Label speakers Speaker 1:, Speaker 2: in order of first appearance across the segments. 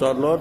Speaker 1: จอดรถ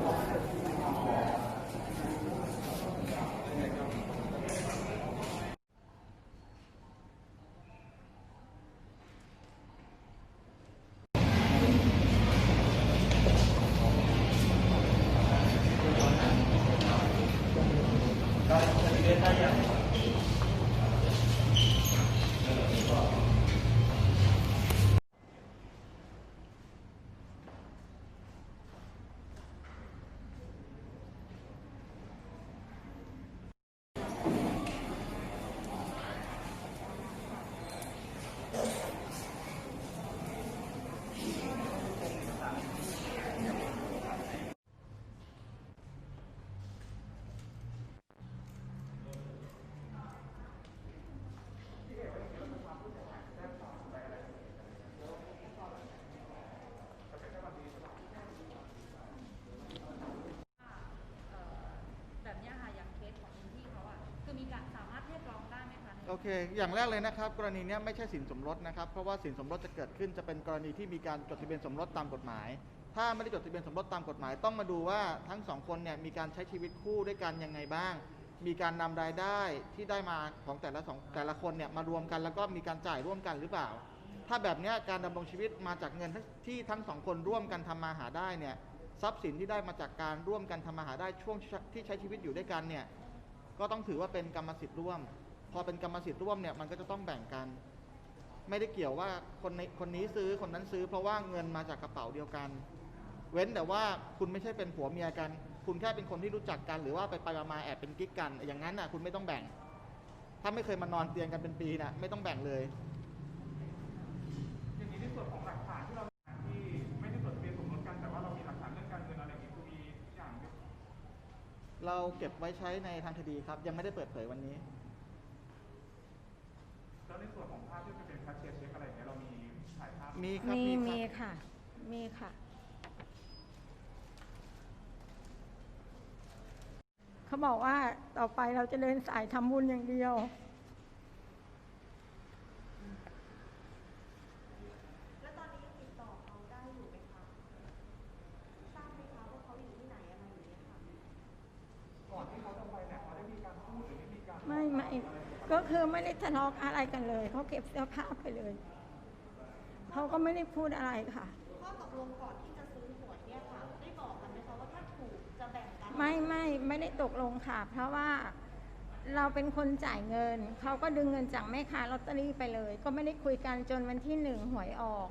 Speaker 2: แบบเนี้ยค่ะอย่างเคสของคุณพี่เขาอะคือมีการสามารถเรียกร้องได้ไหมคะใน
Speaker 3: โอเค อย่างแรกเลยนะครับ กรณีเนี้ยไม่ใช่สินสมรสนะครับ เพราะว่าสินสมรสจะเกิดขึ้นจะเป็นกรณีที่มีการจดทะเบียนสมรสตามกฎหมาย ถ้าไม่ได้จดทะเบียนสมรสตามกฎหมาย ต้องมาดูว่าทั้งสองคนเนี่ยมีการใช้ชีวิตคู่ด้วยกันยังไงบ้าง มีการนำรายได้ที่ได้มาของแต่ละสองแต่ละคนเนี่ยมารวมกันแล้วก็มีการจ่ายร่วมกันหรือเปล่า ถ้าแบบเนี้ยการดำรงชีวิตมาจากเงินที่ทั้งสองคนร่วมกันทำมาหาได้เนี่ยทรัพย์สินที่ได้มาจากการร่วมกันทำมาหาได้ช่วงที่ใช้ชีวิตอยู่ด้วยกันเนี่ยก็ต้องถือว่าเป็นกรรมสิทธิ์ร่วม อเป็นกรรมสิทธิ์ร่วมเนี่ยมันก็จะต้องแบ่งกัน ไม่ได้เกี่ยวว่าคนในคนนี้ซื้อคนนั้นซื้อ เพราะว่าเงินมาจากกระเป๋าเดียวกัน เว้นแต่ว่าคุณไม่ใช่เป็นผัวเมียกัน คุณแค่เป็นคนที่รู้จักกัน หรือว่าไปไปมาๆแอบเป็นกิ๊กกัน อย่างนั้นน่ะคุณไม่ต้องแบ่ง ถ้าไม่เคยมานอนเตียงกันเป็นปีน่ะไม่ต้องแบ่งเลย
Speaker 4: อย่างนี้ในส่วนของหลักฐานที่เรามีที่ไม่ได้จดทะเบียนสมรสกันแต่ว่าเรามีหลักฐานเรื่องการเงินอะไรอย่างนี้คือมีทุกอย่างไหม
Speaker 3: เราเก็บไว้ใช้ในทางคดีครับ ยังไม่ได้เปิดเผยวันนี้
Speaker 4: แล้วในส่วนของภาพที่เป็นแคชเชียร์เช็คอะไรอย่างเงี้ยเรามีถ่ายภาพ
Speaker 3: มีครับ
Speaker 5: มี
Speaker 3: มี
Speaker 5: มี
Speaker 3: ครับ
Speaker 5: ค่ะ มีค่ะ เขาบอกว่าต่อไปเราจะเดินสายทำบุญอย่างเดียว
Speaker 6: แล้วตอนนี้ติดต่อเขาได้อยู่ไหมคะทราบไหมคะว่าเขาอยู่ที่ไหนอะไรอย่างเงี้ยค่ะ
Speaker 4: ก่อนที่เขาจะไปเนี่ยเขาได้มีการพูดหรือได้มีการ
Speaker 5: ไม่ไม่ ก็คือไม่ได้ทะเลาะอะไรกันเลย เขาเก็บเสื้อผ้าไปเลย เขาก็ไม่ได้พูดอะไรค่ะ
Speaker 6: ข้อตกลงก่อนที่จะซื้อหวยเนี่ยค่ะ ได้บอกกันไหมคะว่าถ้าถูกจะแบ่งกัน
Speaker 5: ไม่ไม่ไม่ได้ตกลงค่ะ เพราะว่าเราเป็นคนจ่ายเงิน เขาก็ดึงเงินจากแม่ค้าลอตเตอรี่ไปเลย ก็ไม่ได้คุยกันจนวันที่หนึ่งหวยออก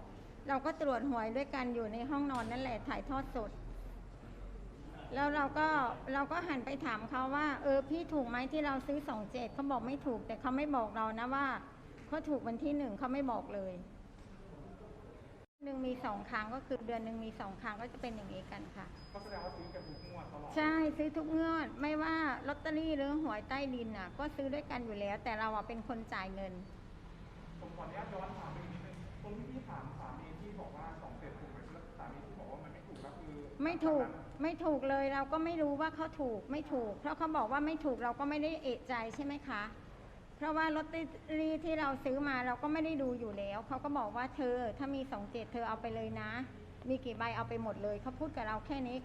Speaker 5: เราก็ตรวจหวยด้วยกันอยู่ในห้องนอนนั่นแหละถ่ายทอดสด แล้วเราก็เราก็หันไปถามเขาว่า เออพี่ถูกไหมที่เราซื้อสองเจ็ดเขาบอกไม่ถูก แต่เขาไม่บอกเรานะว่าเขาถูกวันที่หนึ่งเขาไม่บอกเลยหนึ่งมีสองครั้งก็คือเดือนหนึ่งมีสองครั้งก็จะเป็นอย่างนี้กันค่ะ
Speaker 4: ก็แสดงว่าซื้อกันทุกงวดตลอด
Speaker 5: ใช่ซื้อทุกงวดไม่ว่าลอตเตอรี่หรือหวยใต้ดินน่ะ ก็ซื้อด้วยกันอยู่แล้ว แต่เราอะเป็นคนจ่ายเงิน
Speaker 4: ผมขออนุญาตย้อนถามอีกนิดนึงคนที่พี่ถามสามีที่บอกว่าสองเจ็ด ไม่ถูก
Speaker 5: ไม่ถูกเลยเราก็ไม่รู้ว่าเขาถูกไม่ถูก เพราะเขาบอกว่าไม่ถูกเราก็ไม่ได้เอะใจใช่ไหมคะ เพราะว่าลอตเตอรี่ที่เราซื้อมาเราก็ไม่ได้ดูอยู่แล้วเขาก็บอกว่าเธอถ้ามีสองเจ็ดเธอเอาไปเลยนะ มีกี่ใบเอาไปหมดเลยเขาพูดกับเราแค่นี้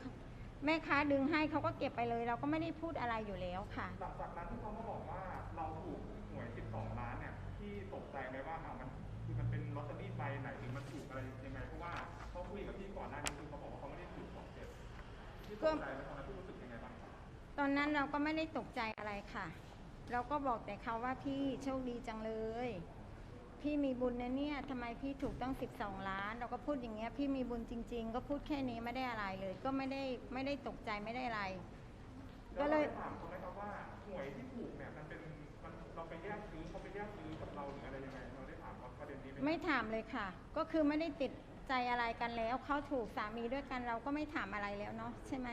Speaker 5: แม่ค้าดึงให้เขาก็เก็บไปเลย เราก็ไม่ได้พูดอะไรอยู่แล้วค่ะ
Speaker 4: หลังจากนั้นที่เขามาบอกว่าเราถูกหวย 12 ล้านเนี่ยที่ตกใจไหมว่าอะมันคือมันเป็นลอตเตอรี่ใบไหนหรือมันถูกอะไรยังไง กใจไหมตอนนั้นพี่รู้สึกยังไงบ้างครับ
Speaker 5: ตอนนั้นเราก็ไม่ได้ตกใจอะไรค่ะ เราก็บอกแต่เขาว่าพี่โชคดีจังเลย พี่มีบุญนะเนี่ยทำไมพี่ถูกตั้ง12 ล้าน เราก็พูดอย่างเงี้ยพี่มีบุญจริง ๆ ก็พูดแค่นี้ไม่ได้อะไรเลย ก็ไม่ได้ไม่ได้ตกใจไม่ได้อะไร ก็เลย
Speaker 4: แวราได้ถามเขาไหมครับว่าหวยที่ถูกเนี่ยมันเป็นมันเราไปแยกซื้อเขาไปแยกซื้อกับเราหรืออะไรยังไงเราได้ถามเขาประเด็นนี้ไหม
Speaker 5: ไม่ถามเลยค่ะ ก็คือไม่ได้ติด ใจอะไรกันแล้วเขาถูกสามีด้วยกันเราก็ไม่ถามอะไรแล้วเนาะใช่ไหม